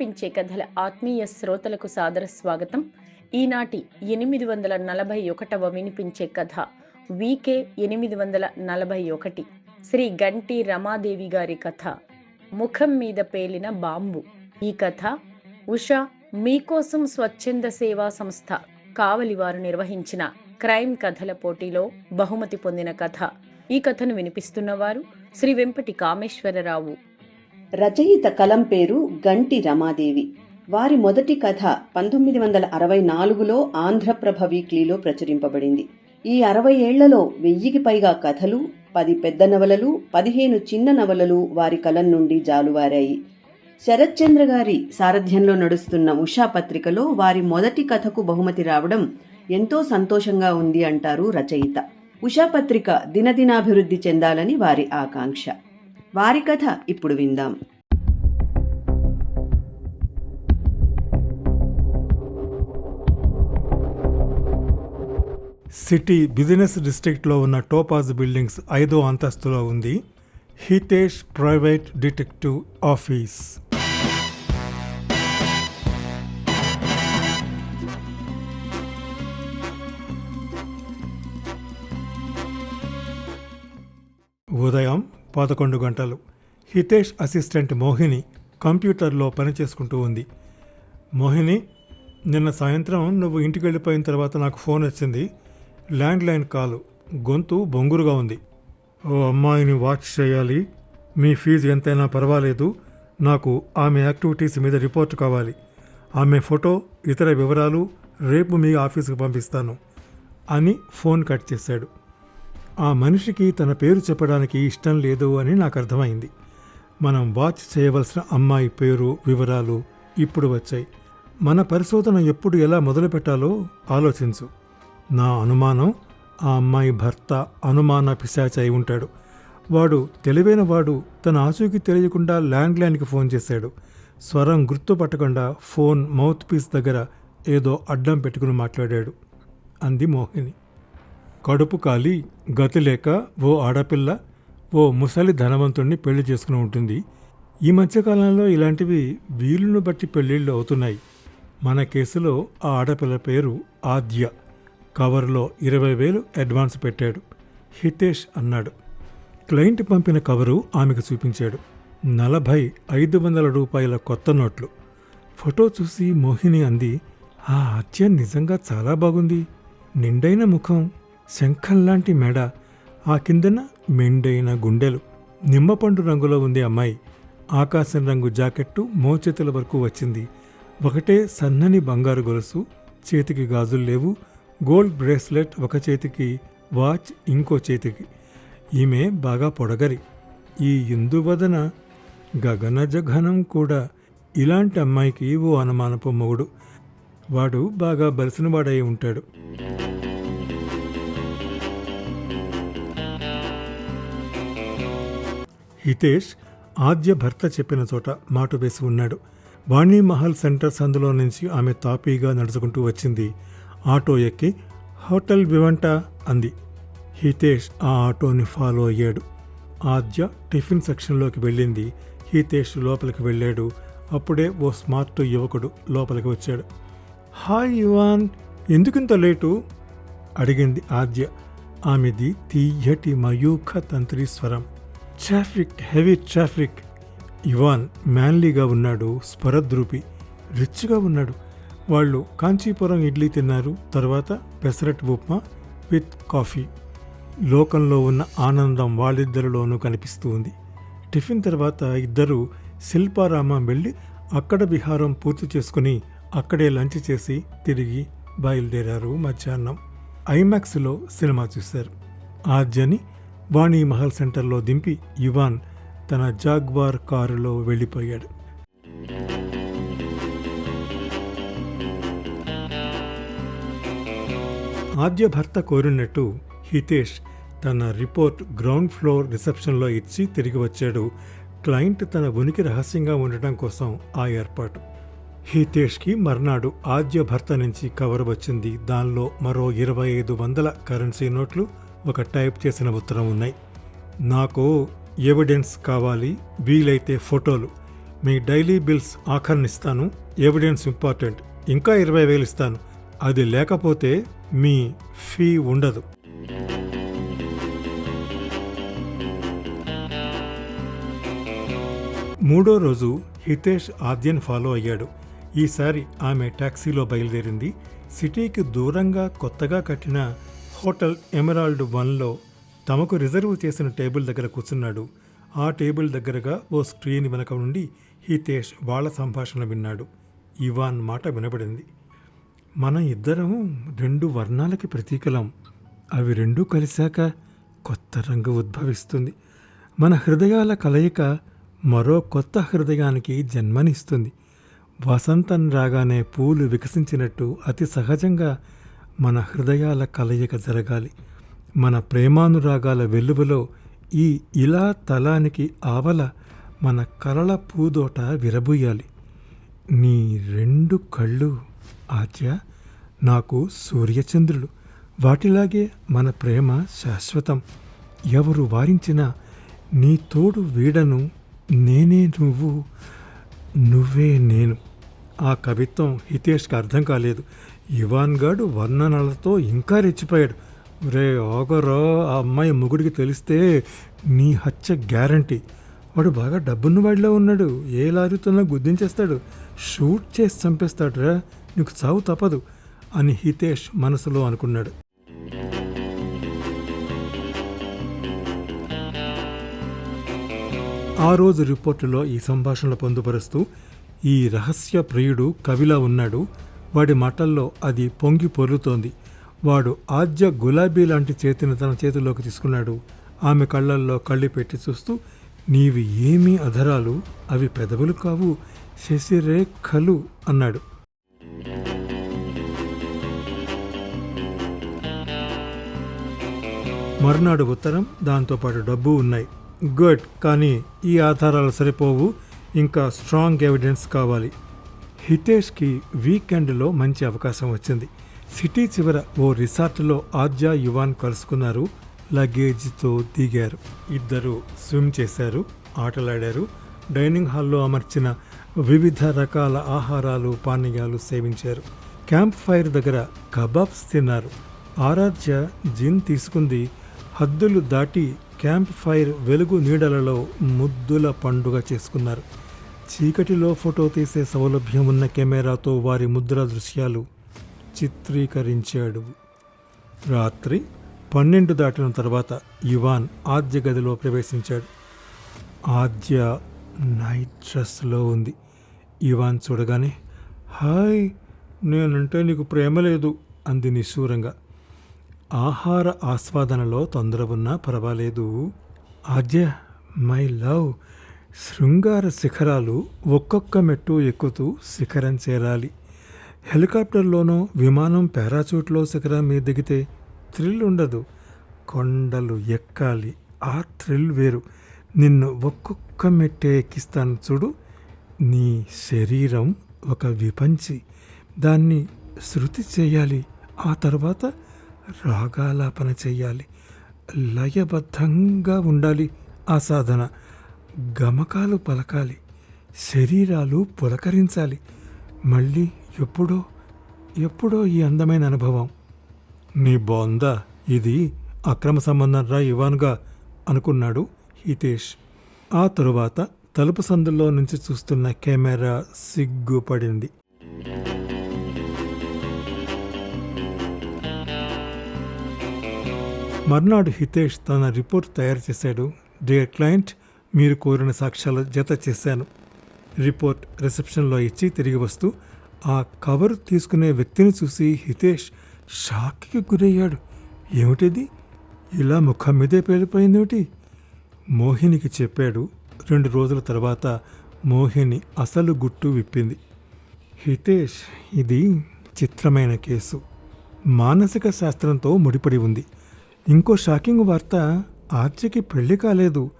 వినిపించే కథల ఆత్మీయ శ్రోతలకు సాదర స్వాగతం. ఈనాటి ఎనిమిది వందల నలభై ఒకటవ వినిపించే కథ వీకే ఎనిమిది వందల నలభై ఒకటి. శ్రీ గంటి రమాదేవి గారి కథ. ముఖం మీద పేలిన బాంబు. ఈ కథ ఉషా మీకోసం స్వచ్ఛంద సేవా సంస్థ కావలి వారు నిర్వహించిన క్రైమ్ కథల పోటీలో బహుమతి పొందిన కథ. ఈ కథను వినిపిస్తున్నవారు శ్రీ వెంపటి కామేశ్వరరావు. రచయిత కలం పేరు గంటి రమాదేవి. వారి మొదటి కథ పంతొమ్మిది వందల అరవై నాలుగులో ఆంధ్రప్రభ వీక్లీలో ప్రచురింపబడింది. ఈ అరవై ఏళ్ళలో వెయ్యికి పైగా కథలు పది పెద్ద నవలలు పదిహేను చిన్న నవలలు వారి కలం నుండి జాలువారాయి. శరత్చంద్ర గారి సారథ్యంలో నడుస్తున్న ఉషా పత్రికలో వారి మొదటి కథకు బహుమతి రావడం ఎంతో సంతోషంగా ఉంది అంటారు రచయిత. ఉషా పత్రిక దినదినాభివృద్ధి చెందాలని వారి ఆకాంక్ష. వారి కథ ఇప్పుడు విందాం. సిటీ బిజినెస్ డిస్ట్రిక్ట్లో ఉన్న టోపాజ్ బిల్డింగ్స్ ఐదో అంతస్తులో ఉంది. Hitesh private detective office. ఉదయం పదకొండు గంటలు. హితేష్ అసిస్టెంట్ మోహిని కంప్యూటర్లో పనిచేసుకుంటూ ఉంది. మోహిని నిన్న సాయంత్రం నువ్వు ఇంటికి వెళ్ళిపోయిన తర్వాత నాకు ఫోన్ వచ్చింది. ల్యాండ్లైన్ కాలు గొంతు బొంగురుగా ఉంది. ఓ అమ్మాయిని వాచ్ చేయాలి. మీ ఫీజు ఎంతైనా పర్వాలేదు. నాకు ఆమె యాక్టివిటీస్ మీద రిపోర్ట్ కావాలి. ఆమె ఫోటో ఇతర వివరాలు రేపు మీ ఆఫీసుకు పంపిస్తాను అని ఫోన్ కట్ చేశాడు. ఆ మనిషికి తన పేరు చెప్పడానికి ఇష్టం లేదు అని నాకు అర్థమైంది. మనం వాచ్ చేయవలసిన అమ్మాయి పేరు వివరాలు ఇప్పుడు వచ్చాయి. మన పరిశోధన ఎప్పుడు ఎలా మొదలుపెట్టాలో ఆలోచించు. నా అనుమానం ఆ అమ్మాయి భర్త అనుమాన పిశాచ అయి ఉంటాడు. వాడు తెలివైన వాడు తన ఆచూకీ తెలియకుండా ల్యాండ్ లైన్కి ఫోన్ చేశాడు. స్వరం గుర్తుపట్టకుండా ఫోన్ మౌత్ పీస్ దగ్గర ఏదో అడ్డం పెట్టుకుని మాట్లాడాడు. అంది మోహిని. కడుపు కాలి గతి లేక ఓ ఆడపిల్ల ఓ ముసలి ధనవంతుణ్ణి పెళ్ళి చేసుకుని ఉంటుంది. ఈ మధ్యకాలంలో ఇలాంటివి వీలును బట్టి పెళ్ళిళ్ళు అవుతున్నాయి. మన కేసులో ఆ ఆడపిల్ల పేరు ఆద్య. కవర్లో ఇరవై వేలు అడ్వాన్స్ పెట్టాడు. హితేష్ అన్నాడు. క్లయింట్ పంపిన కవరు ఆమెకు చూపించాడు. నలభై ఐదు వందల రూపాయల కొత్త నోట్లు. ఫోటో చూసి మోహిని అంది ఆ ఆద్య నిజంగా చాలా బాగుంది. నిండైన ముఖం. శంఖంలాంటి మెడ ఆ కిందన మెండైన గుండెలు. నిమ్మపండు రంగులో ఉంది అమ్మాయి. ఆకాశం రంగు జాకెట్టు మోచేతుల వరకు వచ్చింది. ఒకటే సన్నని బంగారు గొలుసు చేతికి గాజులు లేవు. గోల్డ్ బ్రేస్లెట్ ఒక చేతికి వాచ్ ఇంకో చేతికి. ఈమె బాగా పొడగరి. ఈ ఇందువదన గగనజఘనం కూడా. ఇలాంటి అమ్మాయికి ఓ అనుమానపు మొగుడు. వాడు బాగా బలిసినవాడై ఉంటాడు. హితేష్ ఆద్య భర్త చెప్పిన చోట మాటు వేసి ఉన్నాడు. వాణి మహల్ సెంటర్ సందులో నుంచి ఆమె తాపీగా నడుచుకుంటూ వచ్చింది. ఆటో ఎక్కి హోటల్ వివంట అంది. హితేష్ ఆ ఆటోని ఫాలో అయ్యాడు. ఆద్య టిఫిన్ సెక్షన్లోకి వెళ్ళింది. హితేష్ లోపలికి వెళ్ళాడు. అప్పుడే ఓ స్మార్ట్ యువకుడు లోపలికి వచ్చాడు. హాయ్ యువాన్ ఎందుకింత లేటు? అడిగింది ఆద్య. ఆమెది తీయటి మయూఖ తంత్రి స్వరం. Traffic heavy traffic. ఇవాన్ మ్యాన్లీగా ఉన్నాడు స్పరద్రూపి. రిచ్గా ఉన్నాడు. వాళ్ళు కాంచీపురం ఇడ్లీ తిన్నారు తర్వాత పెసరట్ ఉప్మా విత్ కాఫీ. లోకంలో ఉన్న ఆనందం వాళ్ళిద్దరిలోనూ కనిపిస్తూ ఉంది. టిఫిన్ తర్వాత ఇద్దరు శిల్పారామం వెళ్ళి అక్కడ విహారం పూర్తి చేసుకుని అక్కడే లంచ్ చేసి తిరిగి బయలుదేరారు మధ్యాహ్నం. ఐమాక్స్లో సినిమా చూశారు. ఆద్యని వాణి మహల్ సెంటర్లో దింపి ఇవాన్ తన జాగ్వార్ కారులో వెళ్ళిపోయాడు. ఆద్య భర్త కోరినట్టు హితేష్ తన రిపోర్ట్ గ్రౌండ్ ఫ్లోర్ రిసెప్షన్లో ఇచ్చి తిరిగి వచ్చాడు. క్లయింట్ తన ఉనికి రహస్యంగా ఉండటం కోసం ఆ ఏర్పాటు. హితేష్కి మర్నాడు ఆద్య భర్త నుంచి కవర్ వచ్చింది. దానిలో మరో ఇరవై ఐదు వందల కరెన్సీ నోట్లు ఒక టైప్ చేసిన ఉత్తరం ఉన్నాయి. నాకు ఎవిడెన్స్ కావాలి వీలైతే ఫోటోలు. మీ డైలీ బిల్స్ ఆఖరినిస్తాను ఎవిడెన్స్ ఇంపార్టెంట్. ఇంకా ఇరవై వేలు ఇస్తాను. అది లేకపోతే మీ ఫీ ఉండదు. మూడో రోజు హితేష్ ఆద్యన్ ఫాలో అయ్యాడు. ఈసారి ఆమె ట్యాక్సీలో బయలుదేరింది. సిటీకి దూరంగా కొత్తగా కట్టిన హోటల్ ఎమరాల్డ్ వన్లో తమకు రిజర్వ్ చేసిన టేబుల్ దగ్గర కూర్చున్నాడు. ఆ టేబుల్ దగ్గరగా ఓ స్క్రీన్ వెనక నుండి హితేష్ వాళ్ళ సంభాషణ విన్నాడు. ఇవాన్ మాట వినబడింది. మన ఇద్దరం రెండు వర్ణాలకి ప్రతీకలం. అవి రెండూ కలిశాక కొత్త రంగు ఉద్భవిస్తుంది. మన హృదయాల కలయిక మరో కొత్త హృదయానికి జన్మనిస్తుంది. వసంతం రాగానే పూలు వికసించినట్టు అతి సహజంగా మన హృదయాల కలయిక జరగాలి. మన ప్రేమానురాగాల వెలువలో ఈ ఇలా తలానికి ఆవల మన కలల పూదోట విరబూయాలి. నీ రెండు కళ్ళు ఆద్య నాకు సూర్యచంద్రులు. వాటిలాగే మన ప్రేమ శాశ్వతం. ఎవరు వారించినా నీ తోడు వీడను నేనే నువ్వు నువ్వే నేను. ఆ కవిత్వం హితేష్కి అర్థం కాలేదు. ఇవాన్ గాడు వర్ణనలతో ఇంకా రెచ్చిపోయాడు. రే ఆగరా ఆ అమ్మాయి మొగుడికి తెలిస్తే నీ హత్య గ్యారంటీ. వాడు బాగా డబ్బున్న వాడిలో ఉన్నాడు. ఏ లారీతోనో గుద్దించేస్తాడు. షూట్ చేసి చంపేస్తాడురా. నీకు చావు తప్పదు అని హితేష్ మనసులో అనుకున్నాడు. ఆ రోజు రిపోర్టులో ఈ సంభాషణలు పొందుపరుస్తూ ఈ రహస్య ప్రియుడు కవిలా ఉన్నాడు. వాడి మాటల్లో అది పొంగి పొర్లుతోంది. వాడు ఆద్య గులాబీ లాంటి చేతిని తన చేతిలోకి తీసుకున్నాడు. ఆమె కళ్ళల్లో కళ్ళి పెట్టి చూస్తూ నీవి ఏమీ అధరాలు? అవి పెదవులు కావు. శశిరేఖలు అన్నాడు. మర్నాడు ఉత్తరం దాంతోపాటు డబ్బు ఉన్నాయి. గుడ్ కానీ ఈ ఆధారాలు సరిపోవు. ఇంకా స్ట్రాంగ్ ఎవిడెన్స్ కావాలి. హితేష్కి వీకెండ్లో మంచి అవకాశం వచ్చింది. సిటీ చివర ఓ రిసార్ట్లో ఆర్జా యువాన్ కలుసుకున్నారు. లగేజ్తో దిగారు. ఇద్దరు స్విమ్ చేశారు ఆటలాడారు. డైనింగ్ హాల్లో అమర్చిన వివిధ రకాల ఆహారాలు పానీయాలు సేవించారు. క్యాంప్ ఫైర్ దగ్గర కబాబ్స్ తిన్నారు. ఆరాధ్య జిన్ తీసుకుంది. హద్దులు దాటి క్యాంప్ ఫైర్ వెలుగు నీడలలో ముద్దుల పండుగ చేసుకున్నారు. చీకటిలో ఫోటో తీసే సౌలభ్యం ఉన్న కెమెరాతో వారి ముద్ర దృశ్యాలు చిత్రీకరించాడు. రాత్రి పన్నెండు దాటిన తర్వాత యువాన్ ఆద్య గదిలో ప్రవేశించాడు. ఆద్య నైట్ డ్రెస్లో ఉంది. ఇవాన్ చూడగానే హాయ్ నేనంటే నీకు ప్రేమ లేదు అంది నిశూరంగా ఆహార ఆస్వాదనలో తొందర ఉన్నా పర్వాలేదు. ఆద్య మై లవ్ శృంగార శిఖరాలు ఒక్కొక్క మెట్టు ఎక్కుతూ శిఖరం చేరాలి. హెలికాప్టర్లోనో విమానం పారాచూట్లో శిఖరం మీద దిగితే థ్రిల్ ఉండదు. కొండలు ఎక్కాలి. ఆ థ్రిల్ వేరు. నిన్ను ఒక్కొక్క మెట్టే ఎక్కిస్తాను చూడు. నీ శరీరం ఒక విపంచి. దాన్ని శృతి చేయాలి. ఆ తర్వాత రాగాలాపన చేయాలి. లయబద్ధంగా ఉండాలి. ఆ సాధన. గమకాలు పలకాలి శరీరాలు పులకరించాలి. మళ్ళీ ఎప్పుడో ఎప్పుడో ఈ అందమైన అనుభవం. నీ బాందా ఇది అక్రమ సంబంధం రా ఇవాన్గా అనుకున్నాడు హితేష్. ఆ తరువాత తలుపు సందుల్లో నుంచి చూస్తున్న కెమెరా సిగ్గుపడింది. మర్నాడు హితేష్ తన రిపోర్ట్ తయారు చేశాడు. డియర్ క్లయింట్ మీరు కోరిన సాక్ష్యాలు జత చేశాను. రిపోర్ట్ రిసెప్షన్లో ఇచ్చి తిరిగి వస్తూ ఆ కవర్ తీసుకునే వ్యక్తిని చూసి హితేష్ షాక్కి గురయ్యాడు. ఏమిటిది? ఇలా ముఖం మీదే పేలిపోయిందేమిటి? మోహినికి చెప్పాడు. రెండు రోజుల తర్వాత మోహిని అసలు గుట్టు విప్పింది. హితేష్ ఇది చిత్రమైన కేసు. మానసిక శాస్త్రంతో ముడిపడి ఉంది. ఇంకో షాకింగ్ వార్త ఆర్చికి పెళ్ళి కాలేదు.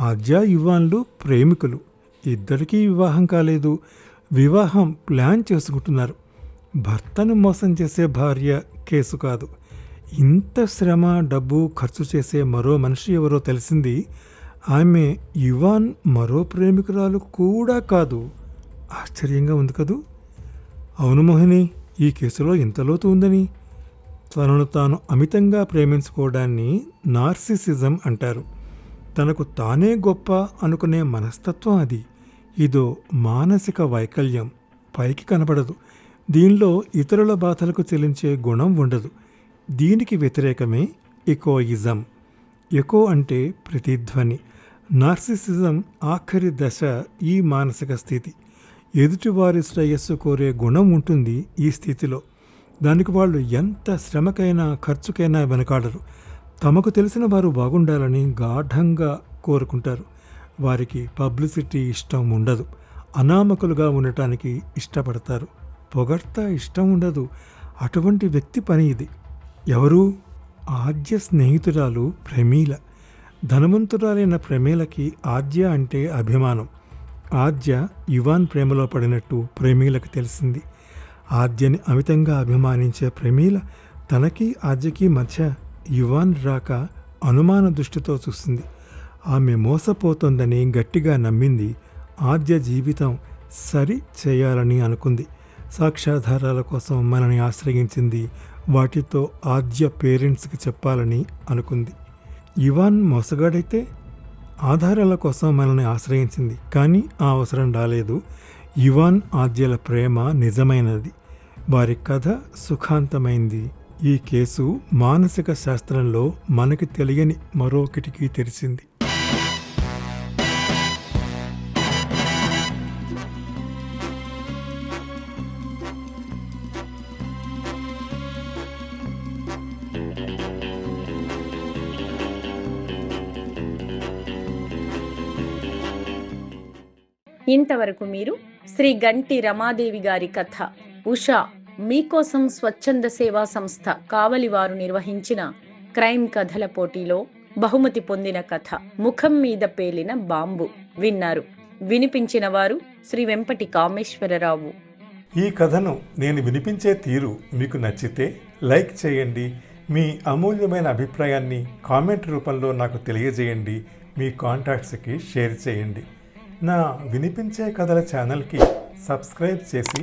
ఆర్జా యువాన్లు ప్రేమికులు. ఇద్దరికీ వివాహం కాలేదు. వివాహం ప్లాన్ చేసుకుంటున్నారు. భర్తను మోసం చేసే భార్య కేసు కాదు. ఇంత శ్రమ డబ్బు ఖర్చు చేసే మరో మనిషి ఎవరో తెలిసింది. ఆమె యువాన్ మరో ప్రేమికురాలు కూడా కాదు. ఆశ్చర్యంగా ఉంది కదూ? అవును మోహిని ఈ కేసులో ఎంత లోతు ఉందని? తనను తాను అమితంగా ప్రేమించుకోవడాన్ని నార్సిసిజం అంటారు. తనకు తానే గొప్ప అనుకునే మనస్తత్వం అది. ఇదో మానసిక వైకల్యం. పైకి కనబడదు. దీనిలో ఇతరుల బాధలకు చెల్లించే గుణం ఉండదు. దీనికి వ్యతిరేకమే ఎకోయిజం. ఎకో అంటే ప్రతిధ్వని. నార్సిసిజం ఆఖరి దశ ఈ మానసిక స్థితి. ఎదుటివారి శ్రేయస్సు కోరే గుణం ఉంటుంది ఈ స్థితిలో. దానికి వాళ్ళు ఎంత శ్రమకైనా ఖర్చుకైనా వెనకాడరు. తమకు తెలిసిన వారు బాగుండాలని గాఢంగా కోరుకుంటారు. వారికి పబ్లిసిటీ ఇష్టం ఉండదు. అనామకులుగా ఉండటానికి ఇష్టపడతారు. పొగడ్త ఇష్టం ఉండదు. అటువంటి వ్యక్తి పని ఇది. ఎవరు? ఆద్య స్నేహితురాలు ప్రమీల. ధనవంతురాలైన ప్రమీలకి ఆద్య అంటే అభిమానం. ఆద్య యువాన్ ప్రేమలో పడినట్టు ప్రమీలకు తెలిసింది. ఆద్యని అమితంగా అభిమానించే ప్రమీల తనకి ఆద్యకి మధ్య యువాన్ రాక అనుమాన దృష్టితో చూస్తుంది. ఆమె మోసపోతోందని గట్టిగా నమ్మింది. ఆద్య జీవితం సరి చేయాలని అనుకుంది. సాక్ష్యాధారాల కోసం మనని ఆశ్రయించింది. వాటితో ఆద్య పేరెంట్స్కి చెప్పాలని అనుకుంది. ఇవాన్ మోసగాడైతే ఆధారాల కోసం మనల్ని ఆశ్రయించింది. కానీ ఆ అవసరం రాలేదు. ఇవాన్ ఆద్యల ప్రేమ నిజమైనది. వారి కథ సుఖాంతమైంది. ఈ కేసు మానసిక శాస్త్రంలో మనకి తెలియని మరో కిటికీ తెరిచింది. ఇంతవరకు మీరు శ్రీ గంటి రమాదేవి గారి కథ ఉషా మీకోసం స్వచ్ఛంద సేవా సంస్థ కావలివారు నిర్వహించిన క్రైమ్ కథల పోటీలో బహుమతి పొందిన కథ ముఖం మీద పేలిన బాంబు విన్నారు. వినిపించిన వారు శ్రీ వెంపటి కామేశ్వరరావు. ఈ కథను నేను వినిపించే తీరు మీకు నచ్చితే లైక్ చేయండి. మీ అమూల్యమైన అభిప్రాయాన్ని కామెంట్ రూపంలో నాకు తెలియజేయండి. మీ కాంటాక్ట్స్కి షేర్ చేయండి. నా వినిపించే కథల ఛానల్కి సబ్స్క్రైబ్ చేసి